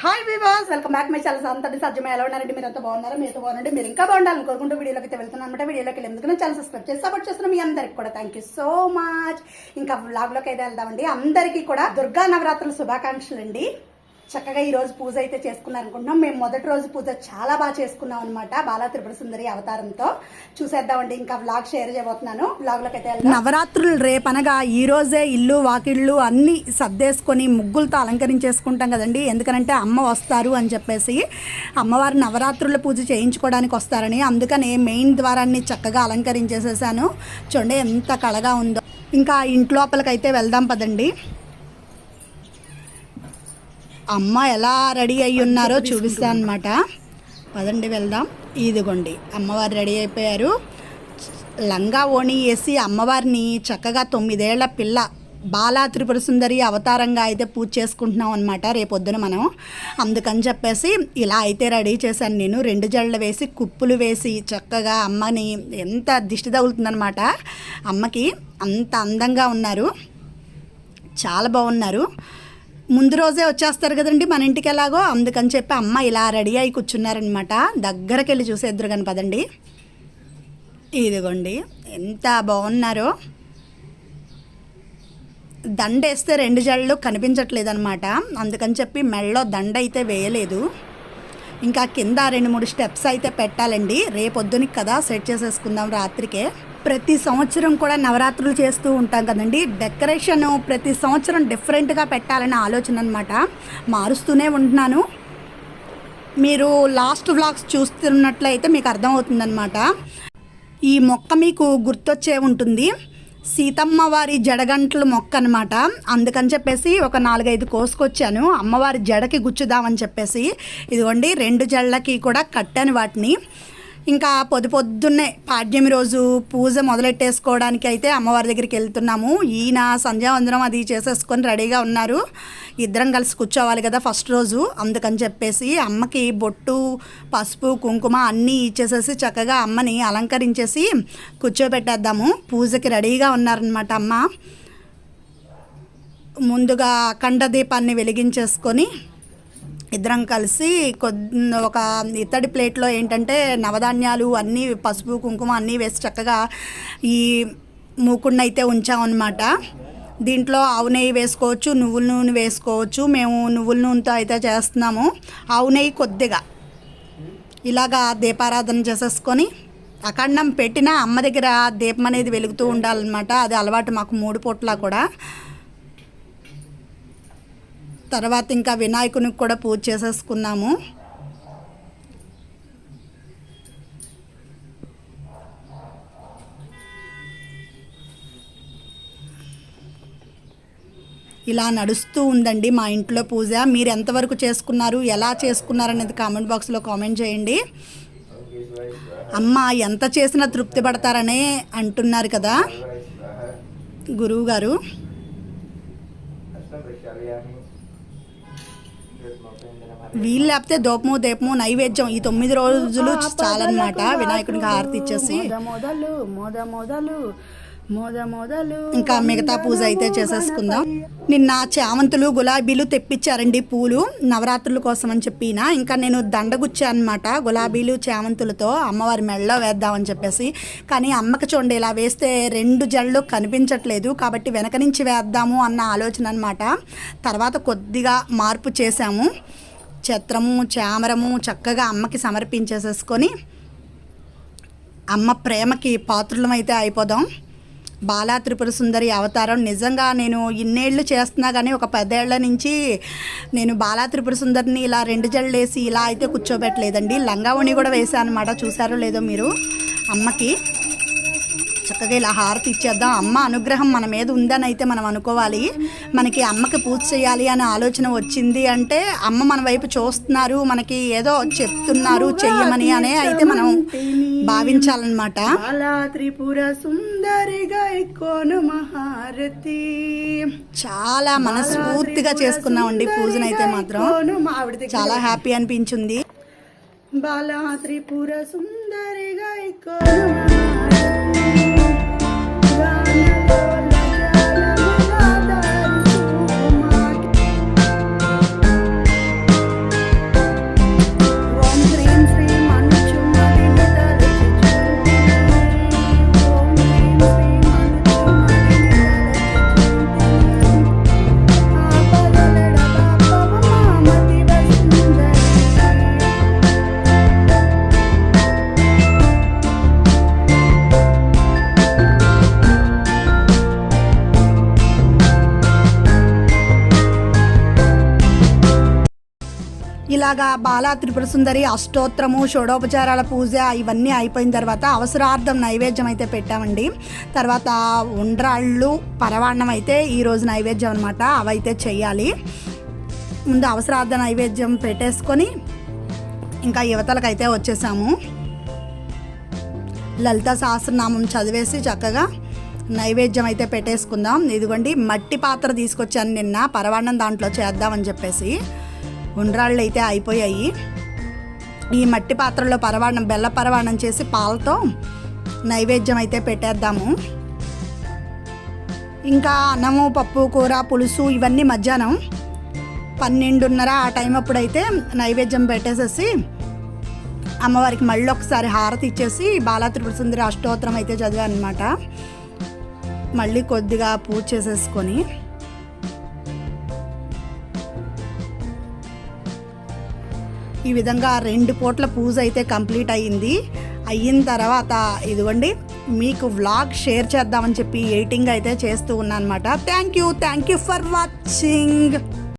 Hi వివాస్ welcome back my చాలా అంతటి సజ్జమ ఎలా ఉన్నారండి? మీరు అంతా బాగున్నారా? మీతో బాగుండండి మీరు ఇంకా బాగుండాలని కోరుకుంటూ వీడియోలోకి అయితే వెళ్తున్నాను అనమాట వీడియోలోకి వెళ్ళి ఎందుకు ఛానల్ సబ్స్క్రైబ్ చేసి సపోర్ట్ చేస్తున్న మీ అందరికి కూడా థ్యాంక్ యూ సో మచ్ ఇంకా వ్లాగ్లోకి అయితే వెళ్దామండి. అందరికీ కూడా దుర్గా నవరాత్రుల శుభాకాంక్షలు అండి చక్కగా ఈరోజు పూజ అయితే చేసుకున్నాం అనుకుంటున్నాం. మేము మొదటి రోజు పూజ చాలా బాగా చేసుకున్నాం అనమాట బాలా త్రిపుర సుందరి అవతారంతో. చూసేద్దామండి ఇంకా వ్లాగ్ షేర్ చేయబోతున్నాను. వ్లాగ్లోకి అయితే నవరాత్రులు రేపనగా ఈ రోజే ఇల్లు వాకిళ్ళు అన్ని సర్దేసుకొని ముగ్గులతో అలంకరించేసుకుంటాం కదండి. ఎందుకనంటే అమ్మ వస్తారు అని చెప్పేసి అమ్మవారు నవరాత్రుల పూజ చేయించుకోవడానికి వస్తారని అందుకనే మెయిన్ ద్వారాన్ని చక్కగా అలంకరించేసేసాను. చూడండి ఎంత కళగా ఉందో. ఇంకా ఇంట్లోపలకైతే వెళ్దాం పదండి. అమ్మ ఎలా రెడీ అయ్యి ఉన్నారో చూపిస్తాను అనమాట పదండి వెళ్దాం. ఇదిగోండి అమ్మవారు రెడీ అయిపోయారు. లంగా ఓణి వేసి అమ్మవారిని చక్కగా తొమ్మిదేళ్ళ పిల్ల బాలా త్రిపుర సుందరి అవతారంగా అయితే పూజ చేసుకుంటున్నాం అనమాట రేపొద్దున మనం. అందుకని చెప్పేసి ఇలా అయితే రెడీ చేశాను నేను. రెండు జడలు వేసి కుప్పులు వేసి చక్కగా అమ్మని ఎంత దిష్టి తగులుతుందనమాట అమ్మకి అంత అందంగా ఉన్నారు. చాలా బాగున్నారు. ముందు రోజే వచ్చేస్తారు కదండి మన ఇంటికి ఎలాగో? అందుకని చెప్పి అమ్మ ఇలా రెడీ అయి కూర్చున్నారనమాట దగ్గరికి వెళ్ళి చూసేద్దరు కానీ పదండి. ఇదిగోండి ఎంత బాగున్నారో. దండ వేస్తే రెండు జడలు కనిపించట్లేదు అనమాట అందుకని చెప్పి మెడలో దండ అయితే వేయలేదు. ఇంకా కింద రెండు మూడు స్టెప్స్ అయితే పెట్టాలండి. రేపొద్దునికి కదా సెట్ చేసేసుకుందాం రాత్రికే. ప్రతి సంవత్సరం కూడా నవరాత్రులు చేస్తూ ఉంటాం కదండి. డెకరేషన్ ప్రతి సంవత్సరం డిఫరెంట్గా పెట్టాలనే ఆలోచన అనమాట మారుస్తూనే ఉంటున్నాను. మీరు లాస్ట్ వ్లాగ్స్ చూస్తున్నట్లయితే మీకు అర్థమవుతుందనమాట ఈ మొక్క మీకు గుర్తొచ్చే ఉంటుంది. సీతమ్మ వారి జడగంటల మొక్క అనమాట అందుకని చెప్పేసి ఒక నాలుగైదు కోసుకొచ్చాను. అమ్మవారి జడకి గుచ్చుదామని చెప్పేసి. ఇదిగోండి రెండు జడలకి కూడా కట్టాను వాటిని. ఇంకా పొద్దు పొద్దున్నే పాడ్యమి రోజు పూజ మొదలెట్టేసుకోవడానికి అయితే అమ్మవారి దగ్గరికి వెళ్తున్నాము. ఈయన సంధ్యావందనం అది చేసేసుకొని రెడీగా ఉన్నారు. ఇద్దరం కలిసి కూర్చోవాలి కదా ఫస్ట్ రోజు. అందుకని చెప్పేసి అమ్మకి బొట్టు పసుపు కుంకుమ అన్నీ ఇచ్చేసేసి చక్కగా అమ్మని అలంకరించేసి కూర్చోబెట్టేద్దాము. పూజకి రెడీగా ఉన్నారనమాట అమ్మ. ముందుగా అఖండ దీపాన్ని వెలిగించేసుకొని ఇద్దరం కలిసి కొద్ది ఒక ఇత్తడి ప్లేట్లో ఏంటంటే నవధాన్యాలు అన్నీ పసుపు కుంకుమ అన్నీ వేసి చక్కగా ఈ మూకుడిని అయితే ఉంచామన్నమాట. దీంట్లో ఆవు నెయ్యి వేసుకోవచ్చు నువ్వుల నూనె వేసుకోవచ్చు మేము నువ్వుల నూనెతో అయితే చేస్తున్నాము. ఆవు నెయ్యి కొద్దిగా. ఇలాగా దీపారాధన చేసేసుకొని అఖండం పెట్టిన అమ్మ దగ్గర దీపం అనేది వెలుగుతూ ఉండాలన్నమాట. అది అలవాటు మాకు మూడు పూట్ల కూడా. తర్వాత ఇంకా వినాయకునికి కూడా పూజ చేసేసుకున్నాము. ఇలా నడుస్తూ ఉందండి మా ఇంట్లో పూజ. మీరు ఎంతవరకు చేసుకున్నారు ఎలా చేసుకున్నారు అనేది కామెంట్ బాక్స్లో కామెంట్ చేయండి. అమ్మ ఎంత చేసినా తృప్తి పడతారనే అంటున్నారు కదా గురువు గారు వీళ్ళు లేకపోతే దోపము దీపము నైవేద్యం ఈ తొమ్మిది రోజులు చాలన్నమాట. వినాయకుడికి హారతి ఇచ్చేసి. మొదలు మొద మొదలు మొద మొదలు ఇంకా మిగతా పూజ అయితే చేసేసుకుందాం. నిన్న చామంతులు గులాబీలు తెప్పించారండి పూలు నవరాత్రుల కోసం అని చెప్పిన ఇంకా నేను దండగుచ్చా అనమాట గులాబీలు చామంతులతో అమ్మవారి మెడలో వేద్దామని చెప్పేసి. కానీ అమ్మకి చూడండి ఇలా వేస్తే రెండు జళ్ళు కనిపించట్లేదు. కాబట్టి వెనక నుంచి వేద్దాము అన్న ఆలోచన అనమాట తర్వాత కొద్దిగా మార్పు చేశాము. ఛత్రము చామరము చక్కగా అమ్మకి సమర్పించేసేసుకొని అమ్మ ప్రేమకి పాత్రలం అయితే అయిపోదాం. బాలా త్రిపుర సుందరి అవతారం. నిజంగా నేను ఇన్నేళ్ళు చేస్తున్నా కానీ ఒక పదేళ్ళ నుంచి నేను బాలా త్రిపుర సుందరిని ఇలా రెండు జళ్ళు వేసి ఇలా అయితే కూర్చోబెట్టలేదండి. లంగావణి కూడా వేసాను అనమాట చూసారో లేదో మీరు? అమ్మకి. చక్కగా ఇలా హారతి ఇచ్చేద్దాం. అమ్మ అనుగ్రహం మన మీద ఉందని అయితే మనం అనుకోవాలి. మనకి అమ్మకి పూజ చేయాలి అనే ఆలోచన వచ్చింది అంటే అమ్మ మన వైపు చూస్తున్నారు మనకి ఏదో చెప్తున్నారు చెయ్యమని అనే అయితే మనం భావించాలన్నమాట. త్రిపుర సుందరిగా మహారతి. చాలా మనస్ఫూర్తిగా చేసుకున్నామండి పూజనైతే మాత్రం. చాలా హ్యాపీ అనిపించింది. బాలా త్రిపుర సుందరిగా ఇలాగా బాలా త్రిపుర సుందరి అష్టోత్తరము షోడోపచారాల పూజ ఇవన్నీ అయిపోయిన తర్వాత అవసరార్థం నైవేద్యం అయితే పెట్టామండి. తర్వాత ఉండ్రాళ్ళు పరవాన్నం అయితే ఈరోజు నైవేద్యం అనమాట అవైతే చేయాలి ముందు అవసరార్థ నైవేద్యం పెట్టేసుకొని ఇంకా యువతలకైతే వచ్చేసాము. లలిత సహస్రనామం చదివేసి చక్కగా నైవేద్యం అయితే పెట్టేసుకుందాం. ఇదిగోండి మట్టి పాత్ర తీసుకొచ్చాను నిన్న. పరవాన్నం దాంట్లో చేద్దామని చెప్పేసి. ఉండ్రాళ్ళు అయితే అయిపోయాయి. ఈ మట్టి పాత్రలో పరవాణం బెల్ల పరవాణం చేసి పాలతో నైవేద్యం అయితే పెట్టేద్దాము. ఇంకా అన్నము పప్పు కూర పులుసు ఇవన్నీ మధ్యాహ్నం పన్నెండున్నర ఆ టైం అప్పుడైతే నైవేద్యం పెట్టేసేసి అమ్మవారికి మళ్ళీ ఒకసారి హారతి ఇచ్చేసి బాలాత్రిపుర సుందరి అష్టోత్తరం అయితే చదివాను అనమాట మళ్ళీ కొద్దిగా పూజ చేసేసుకొని ఈ విధంగా రెండు పూట్ల పూజ అయితే కంప్లీట్ అయ్యింది. అయిన తర్వాత ఇదిగోండి మీకు వ్లాగ్ షేర్ చేద్దామని చెప్పి ఎయిటింగ్ అయితే చేస్తూ ఉన్నాను అనమాట thank you thank you for watching